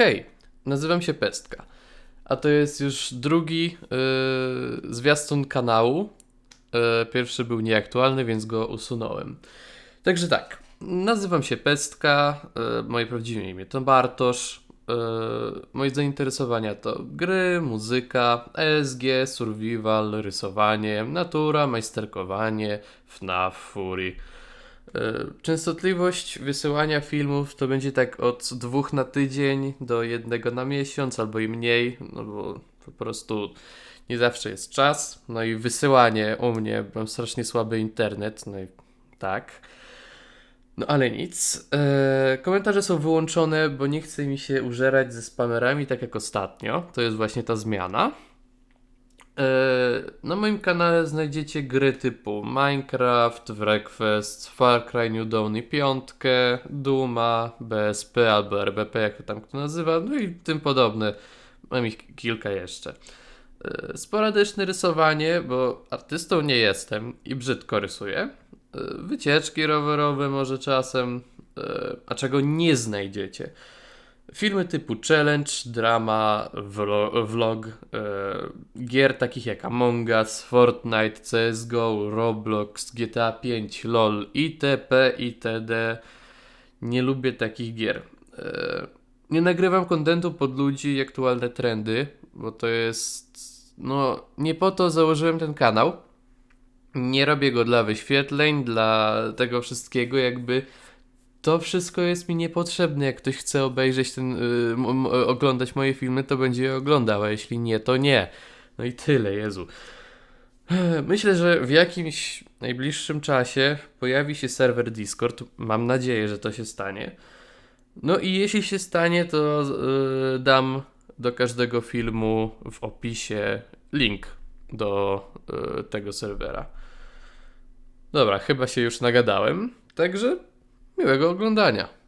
Hej, nazywam się Pestka, a to jest już drugi yy, zwiastun kanału. Yy, pierwszy był nieaktualny, więc go usunąłem. Także tak, nazywam się Pestka, yy, moje prawdziwe imię to Bartosz. Yy, moje zainteresowania to gry, muzyka, ESG, survival, rysowanie, natura, majsterkowanie, FNAF, Fury. E, Częstotliwość wysyłania filmów to będzie tak od dwóch na tydzień do jednego na miesiąc albo i mniej, no bo po prostu nie zawsze jest czas. No i wysyłanie u mnie, mam strasznie słaby internet, no i tak. No ale nic. E, komentarze są wyłączone, bo nie chce mi się użerać ze spamerami tak jak ostatnio. To jest właśnie ta zmiana. E, Na moim kanale znajdziecie gry typu Minecraft, Wreckfest, Far Cry New Dawn i piątkę, Duma, BSP albo RBP, jak to tam kto nazywa, no i tym podobne. Mam ich kilka jeszcze. E, Sporadyczne rysowanie, bo artystą nie jestem i brzydko rysuję. E, Wycieczki rowerowe może czasem, a czego nie znajdziecie. Filmy typu challenge, drama, vlo- vlog, e, gier takich jak Among Us, Fortnite, CSGO, Roblox, GTA 5, LOL, itp. itd. Nie lubię takich gier. E, nie nagrywam kontentu pod ludzi i aktualne trendy, bo to jest. No, nie po to założyłem ten kanał. Nie robię go dla wyświetleń, dla tego wszystkiego, jakby to wszystko jest mi niepotrzebne. Jak ktoś chce obejrzeć ten, y, oglądać moje filmy, to będzie je oglądał, a jeśli nie, to nie. No i tyle, Jezu. Myślę, że w jakimś najbliższym czasie pojawi się serwer Discord. Mam nadzieję, że to się stanie. No i jeśli się stanie, to y, dam do każdego filmu w opisie link do y, tego serwera. Dobra, chyba się już nagadałem, także miłego oglądania.